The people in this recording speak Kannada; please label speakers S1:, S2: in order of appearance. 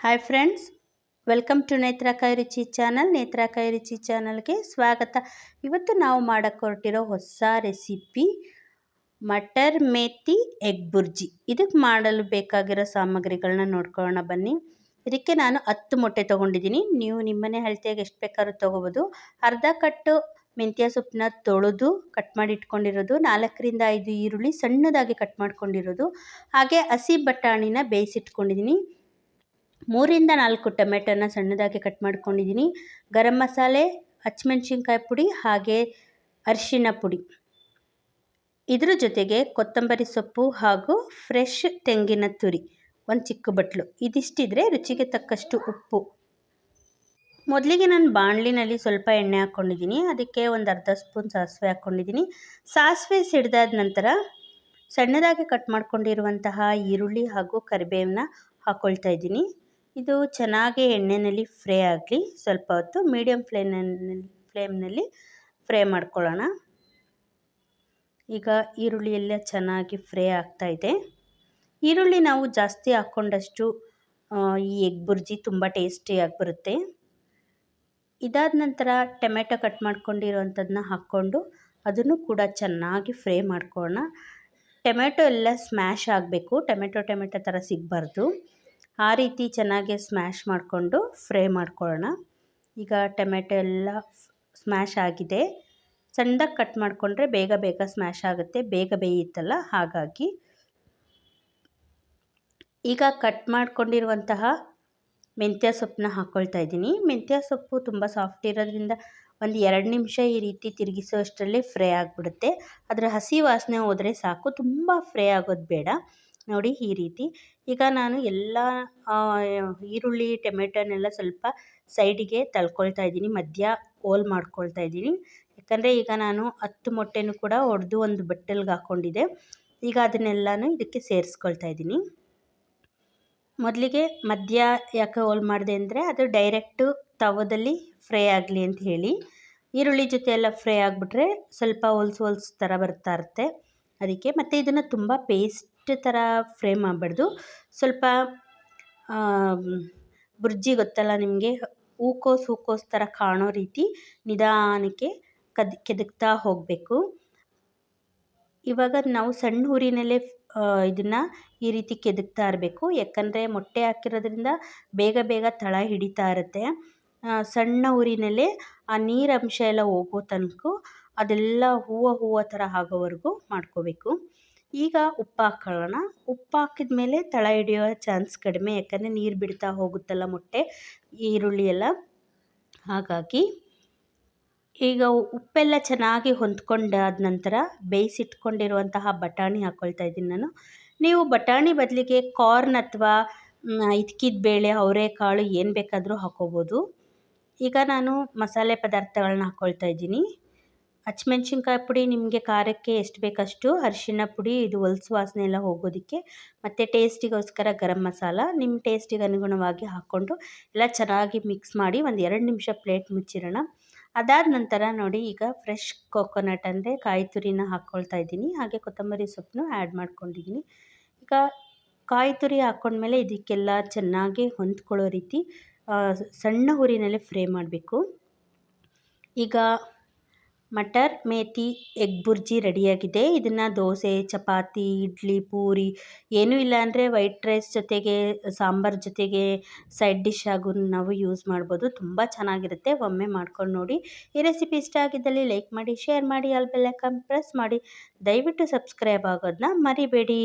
S1: ಹಾಯ್ ಫ್ರೆಂಡ್ಸ್ ವೆಲ್ಕಮ್ ಟು ನೇತ್ರಾಕಾಯಿ ರುಚಿ ಚಾನಲ್ ನೇತ್ರಾಕಾಯಿ ರುಚಿ ಚಾನಲ್ಗೆ ಸ್ವಾಗತ. ಇವತ್ತು ನಾವು ಮಾಡೋಕ್ಕೆ ಹೊರಟಿರೋ ಹೊಸ ರೆಸಿಪಿ ಮಟರ್ ಮೇತಿ ಎಗ್ ಬುರ್ಜಿ. ಇದಕ್ಕೆ ಮಾಡಲು ಬೇಕಾಗಿರೋ ಸಾಮಗ್ರಿಗಳನ್ನ ನೋಡ್ಕೊಳ್ಳೋಣ ಬನ್ನಿ. ಇದಕ್ಕೆ ನಾನು ಹತ್ತು ಮೊಟ್ಟೆ ತೊಗೊಂಡಿದ್ದೀನಿ. ನೀವು ನಿಮ್ಮನೆ ಅಳತೆಯಾಗಿ ಎಷ್ಟು ಬೇಕಾದ್ರೂ ತೊಗೋಬೋದು. ಅರ್ಧ ಕಟ್ಟು ಮೆಂತ್ಯ ಸೊಪ್ಪನ್ನ ತೊಳೆದು ಕಟ್ ಮಾಡಿ ಇಟ್ಕೊಂಡಿರೋದು. ನಾಲ್ಕರಿಂದ ಐದು ಈರುಳ್ಳಿ ಸಣ್ಣದಾಗಿ ಕಟ್ ಮಾಡ್ಕೊಂಡಿರೋದು. ಹಾಗೆ ಹಸಿ ಬಟಾಣಿನ ಬೇಯಿಸಿಟ್ಕೊಂಡಿದ್ದೀನಿ. ಮೂರಿಂದ ನಾಲ್ಕು ಟೊಮೆಟೊನ ಸಣ್ಣದಾಗಿ ಕಟ್ ಮಾಡ್ಕೊಂಡಿದ್ದೀನಿ. ಗರಂ ಮಸಾಲೆ, ಹಚ್ಮೆಣ್ಸಿನ್ಕಾಯಿ ಪುಡಿ ಹಾಗೆ ಅರಿಶಿನ ಪುಡಿ. ಇದ್ರ ಜೊತೆಗೆ ಕೊತ್ತಂಬರಿ ಸೊಪ್ಪು ಹಾಗೂ ಫ್ರೆಶ್ ತೆಂಗಿನ ತುರಿ, ಒಂದು ಚಿಕ್ಕ ಬಟ್ಲು. ಇದಿಷ್ಟಿದ್ರೆ ರುಚಿಗೆ ತಕ್ಕಷ್ಟು ಉಪ್ಪು. ಮೊದಲಿಗೆ ನಾನು ಬಾಣಲಿನಲ್ಲಿ ಸ್ವಲ್ಪ ಎಣ್ಣೆ ಹಾಕ್ಕೊಂಡಿದ್ದೀನಿ ಅದಕ್ಕೆ ಒಂದು ಅರ್ಧ ಸ್ಪೂನ್ ಸಾಸಿವೆ ಹಾಕ್ಕೊಂಡಿದ್ದೀನಿ ಸಾಸಿವೆ ಸಿಡ್ದಾದ ನಂತರ ಸಣ್ಣದಾಗಿ ಕಟ್ ಮಾಡ್ಕೊಂಡಿರುವಂತಹ ಈರುಳ್ಳಿ ಹಾಗೂ ಕರಿಬೇವನ್ನ ಹಾಕ್ಕೊಳ್ತಾ ಇದ್ದೀನಿ. ಇದು ಚೆನ್ನಾಗಿ ಎಣ್ಣೆಯಲ್ಲಿ ಫ್ರೈ ಆಗಲಿ, ಸ್ವಲ್ಪ ಹೊತ್ತು ಮೀಡಿಯಮ್ ಫ್ಲೇಮ್ನಲ್ಲಿ ಫ್ಲೇಮ್ನಲ್ಲಿ ಫ್ರೈ ಮಾಡ್ಕೊಳ್ಳೋಣ. ಈಗ ಈರುಳ್ಳಿ ಎಲ್ಲ ಚೆನ್ನಾಗಿ ಫ್ರೈ ಆಗ್ತಾ ಇದೆ. ಈರುಳ್ಳಿ ನಾವು ಜಾಸ್ತಿ ಹಾಕ್ಕೊಂಡಷ್ಟು ಈ ಎಗ್ ಬುರ್ಜಿ ತುಂಬ ಟೇಸ್ಟಿಯಾಗಿ ಬರುತ್ತೆ ಇದಾದ ನಂತರ ಟೊಮೆಟೊ ಕಟ್ ಮಾಡ್ಕೊಂಡಿರೋವಂಥದ್ದನ್ನ ಹಾಕ್ಕೊಂಡು ಅದನ್ನು ಕೂಡ ಚೆನ್ನಾಗಿ ಫ್ರೈ ಮಾಡ್ಕೊಳ್ಳೋಣ. ಟೊಮೆಟೊ ಎಲ್ಲ ಸ್ಮ್ಯಾಶ್ ಆಗಬೇಕು, ಟೊಮೆಟೊ ಟೊಮೆಟೊ ಥರ ಸಿಗಬಾರ್ದು. ಆ ರೀತಿ ಚೆನ್ನಾಗಿ ಸ್ಮ್ಯಾಶ್ ಮಾಡಿಕೊಂಡು ಫ್ರೈ ಮಾಡ್ಕೊಳ್ಳೋಣ. ಈಗ ಟೊಮೆಟೊ ಎಲ್ಲ ಸ್ಮ್ಯಾಶ್ ಆಗಿದೆ. ಸಣ್ಣದಾಗಿ ಕಟ್ ಮಾಡಿಕೊಂಡ್ರೆ ಬೇಗ ಬೇಗ ಸ್ಮ್ಯಾಶ್ ಆಗುತ್ತೆ, ಬೇಗ ಬೇಯುತ್ತಲ್ಲ ಹಾಗಾಗಿ. ಈಗ ಕಟ್ ಮಾಡಿಕೊಂಡಿರುವಂತಹ ಮೆಂತ್ಯ ಸೊಪ್ಪನ್ನ ಹಾಕ್ಕೊಳ್ತಾ ಇದ್ದೀನಿ. ಮೆಂತ್ಯ ಸೊಪ್ಪು ತುಂಬ ಸಾಫ್ಟ್ ಇರೋದ್ರಿಂದ ಒಂದು ಎರಡು ನಿಮಿಷ ಈ ರೀತಿ ತಿರುಗಿಸೋ ಅಷ್ಟರಲ್ಲಿ ಫ್ರೈ ಆಗಿಬಿಡುತ್ತೆ. ಅದರ ಹಸಿ ವಾಸನೆ ಹೋದರೆ ಸಾಕು, ತುಂಬ ಫ್ರೈ ಆಗೋದು ಬೇಡ. ನೋಡಿ ಈ ರೀತಿ. ಈಗ ನಾನು ಎಲ್ಲ ಈರುಳ್ಳಿ, ಟೊಮೆಟೊನೆಲ್ಲ ಸ್ವಲ್ಪ ಸೈಡಿಗೆ ತಳ್ಕೊಳ್ತಾ ಇದ್ದೀನಿ, ಮಧ್ಯ ಹೋಲ್ ಮಾಡ್ಕೊಳ್ತಾ ಇದ್ದೀನಿ. ಯಾಕಂದರೆ ಈಗ ನಾನು ಹತ್ತು ಮೊಟ್ಟೆನೂ ಕೂಡ ಒಡೆದು ಒಂದು ಬಟ್ಟಲ್ಗೆ ಹಾಕ್ಕೊಂಡಿದ್ದೆ. ಈಗ ಅದನ್ನೆಲ್ಲನೂ ಇದಕ್ಕೆ ಸೇರಿಸ್ಕೊಳ್ತಾ ಇದ್ದೀನಿ. ಮೊದಲಿಗೆ ಮಧ್ಯ ಯಾಕೆ ಹೋಲ್ ಮಾಡಿದೆ ಅಂದರೆ ಅದು ಡೈರೆಕ್ಟು ತವದಲ್ಲಿ ಫ್ರೈ ಆಗಲಿ ಅಂತ ಹೇಳಿ. ಈರುಳ್ಳಿ ಜೊತೆ ಎಲ್ಲ ಫ್ರೈ ಆಗಿಬಿಟ್ರೆ ಸ್ವಲ್ಪ ಹೊಲ್ಸು ಹೊಲ್ಸು ಥರ ಬರ್ತಾ ಇರುತ್ತೆ. ಅದಕ್ಕೆ ಮತ್ತು ಇದನ್ನು ತುಂಬ ಪೇಸ್ಟ್ ಥರ ಫ್ರೈ ಮಾಡಬಾರ್ದು ಸ್ವಲ್ಪ ಬುರ್ಜಿ ಗೊತ್ತಲ್ಲ ನಿಮಗೆ? ಹೂಕೋಸು, ಹೂಕೋಸ್ ಥರ ಕಾಣೋ ರೀತಿ ನಿಧಾನಕ್ಕೆ ಕದ್, ಕೆದಕ್ತಾ ಹೋಗಬೇಕು. ಇವಾಗ ನಾವು ಸಣ್ಣ ಊರಿನಲ್ಲೇ ಇದನ್ನು ಈ ರೀತಿ ಕೆದಕ್ತಾ ಇರಬೇಕು. ಯಾಕಂದರೆ ಮೊಟ್ಟೆ ಹಾಕಿರೋದ್ರಿಂದ ಬೇಗ ಬೇಗ ತಳ ಹಿಡಿತಾ ಇರುತ್ತೆ. ಸಣ್ಣ ಊರಿನಲ್ಲೇ ಆ ನೀರಂಶ ಎಲ್ಲ ಹೋಗೋ ತನಕ ಅದೆಲ್ಲ ಹೂವು ಹೂವು ಥರ ಆಗೋವರೆಗೂ ಮಾಡ್ಕೋಬೇಕು. ಈಗ ಉಪ್ಪು ಹಾಕ್ಕೊಳ್ಳೋಣ ಉಪ್ಪು ಹಾಕಿದ ಮೇಲೆ ತಳ ಹಿಡಿಯೋ ಚಾನ್ಸ್ ಕಡಿಮೆ, ಯಾಕಂದರೆ ನೀರು ಬಿಡ್ತಾ ಹೋಗುತ್ತಲ್ಲ ಮೊಟ್ಟೆ, ಈರುಳ್ಳಿ ಎಲ್ಲ. ಹಾಗಾಗಿ ಈಗ ಉಪ್ಪೆಲ್ಲ ಚೆನ್ನಾಗಿ ಹೊಂದ್ಕೊಂಡಾದ ನಂತರ ಬೇಯಿಸಿಟ್ಕೊಂಡಿರುವಂತಹ ಬಟಾಣಿ ಹಾಕ್ಕೊಳ್ತಾ ಇದ್ದೀನಿ ನಾನು. ನೀವು ಬಟಾಣಿ ಬದಲಿಗೆ ಕಾರ್ನ್ ಅಥವಾ ಇದಕ್ಕಿದ ಬೇಳೆ, ಅವರೆಕಾಳು ಏನು ಬೇಕಾದರೂ ಹಾಕ್ಕೋಬೋದು ಈಗ ನಾನು ಮಸಾಲೆ ಪದಾರ್ಥಗಳನ್ನ ಹಾಕ್ಕೊಳ್ತಾ ಇದ್ದೀನಿ. ಹಚ್ಮೆಣ್ಸಿನ್ಕಾಯಿ ಪುಡಿ ನಿಮಗೆ ಖಾರಕ್ಕೆ ಎಷ್ಟು ಬೇಕಷ್ಟು, ಅರಿಶಿನ ಪುಡಿ, ಇದು ಹೊಲ್ಸು ವಾಸನೆ ಎಲ್ಲ ಹೋಗೋದಕ್ಕೆ, ಮತ್ತು ಟೇಸ್ಟಿಗೋಸ್ಕರ ಗರಂ ಮಸಾಲ ನಿಮ್ಮ ಟೇಸ್ಟಿಗೆ ಅನುಗುಣವಾಗಿ ಹಾಕ್ಕೊಂಡು ಎಲ್ಲ ಚೆನ್ನಾಗಿ ಮಿಕ್ಸ್ ಮಾಡಿ ಒಂದು ಎರಡು ನಿಮಿಷ ಪ್ಲೇಟ್ ಮುಚ್ಚಿರೋಣ. ಅದಾದ ನಂತರ ನೋಡಿ, ಈಗ ಫ್ರೆಶ್ ಕೊಕೊನಟ್ ಅಂದರೆ ಕಾಯಿ ತುರಿನ ಹಾಕ್ಕೊಳ್ತಾ ಇದ್ದೀನಿ. ಹಾಗೆ ಕೊತ್ತಂಬರಿ ಸೊಪ್ಪನ್ನು ಆ್ಯಡ್ ಮಾಡ್ಕೊಂಡಿದ್ದೀನಿ. ಈಗ ಕಾಯಿ ತುರಿ ಹಾಕ್ಕೊಂಡ್ಮೇಲೆ ಇದಕ್ಕೆಲ್ಲ ಚೆನ್ನಾಗಿ ಹೊಂದ್ಕೊಳ್ಳೋ ರೀತಿ ಸಣ್ಣ ಹುರಿನಲ್ಲೇ ಫ್ರೈ ಮಾಡಬೇಕು. ಈಗ ಮಟರ್, ಮೇತಿ, ಎಗ್ ಬುರ್ಜಿ ರೆಡಿಯಾಗಿದೆ. ಇದನ್ನು ದೋಸೆ, ಚಪಾತಿ, ಇಡ್ಲಿ, ಪೂರಿ, ಏನೂ ಇಲ್ಲ ಅಂದರೆ ವೈಟ್ ರೈಸ್ ಜೊತೆಗೆ, ಸಾಂಬಾರು ಜೊತೆಗೆ ಸೈಡ್ ಡಿಶ್ ಆಗು ನಾವು ಯೂಸ್ ಮಾಡ್ಬೋದು. ತುಂಬ ಚೆನ್ನಾಗಿರುತ್ತೆ. ಒಮ್ಮೆ ಮಾಡ್ಕೊಂಡು ನೋಡಿ. ಈ ರೆಸಿಪಿ ಇಷ್ಟ ಆಗಿದ್ದಲ್ಲಿ ಲೈಕ್ ಮಾಡಿ, ಶೇರ್ ಮಾಡಿ ಅಲ್ಲಿ ಬೆಲ್ಲೈಕನ್ ಪ್ರೆಸ್ ಮಾಡಿ. ದಯವಿಟ್ಟು ಸಬ್ಸ್ಕ್ರೈಬ್ ಆಗೋದನ್ನ ಮರಿಬೇಡಿ.